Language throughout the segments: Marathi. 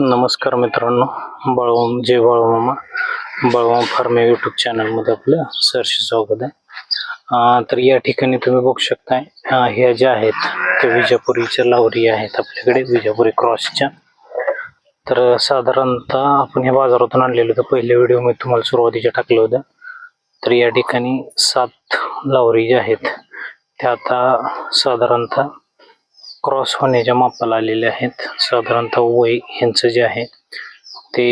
नमस्कार मित्रांनो बळवम जय बळवमामा बळवम फार्म यूट्यूब चॅनलमध्ये आपलं सरशी स्वागत आहे. तर या ठिकाणी तुम्ही बघू शकताय ह्या ज्या आहेत त्या विजापुरीच्या लावरी आहेत आपल्याकडे विजापुरी क्रॉसच्या. तर साधारणतः आपण हे बाजारातून आणलेलं होतं. पहिल्या व्हिडिओ मी तुम्हाला सुरुवातीच्या टाकलं होतं तर या ठिकाणी सात लावरी ज्या आहेत त्या आता साधारणतः क्रॉस होण्याच्या मापाला आलेले आहेत. साधारणतः वय यांचं जे आहे ते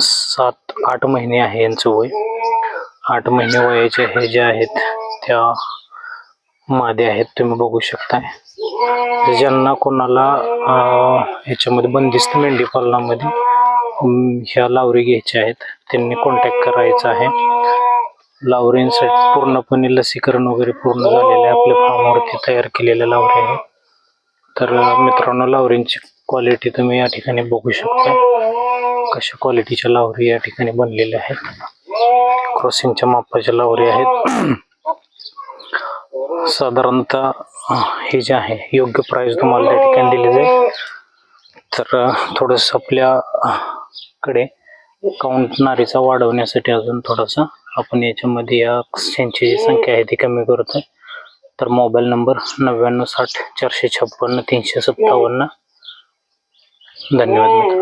सात आठ महिने आहे यांचं वय. आठ महिने वयाचे हे जे आहेत त्या मादे आहेत तुम्ही बघू शकताय. ज्यांना कोणाला याच्यामध्ये ह्याच्यामध्ये बंदिस्त मेंढी पालनामध्ये ह्या लावरी घ्यायच्या आहेत त्यांनी कॉन्टॅक्ट करायचा आहे. लावरींसाठी पूर्णपणे लसीकरण वगैरे पूर्ण झालेले आहे. आपल्या फार्मवरती तयार केलेल्या लावरी आहेत. तर मित्रांनो लावरींची क्वालिटी तुम्ही या ठिकाणी बघू शकता. कशा क्वालिटीच्या लावरी या ठिकाणी बनलेल्या आहेत. क्रॉसिंगच्या मापाच्या लावरी आहेत. साधारणतः हे जे आहे योग्य प्राइस तुम्हाला त्या ठिकाणी दिली जाईल. तर थोडंसं आपल्याकडे काउंट नारीचा वाढवण्यासाठी अजून थोडासा आपण याच्यामध्ये या सेंची जी संख्या आहे ती कमी करतोय. आहे तर मोबाईल नंबर नव्याण्णव साठ चारशे छप्पन्न तीनशे सत्तावन्न. धन्यवाद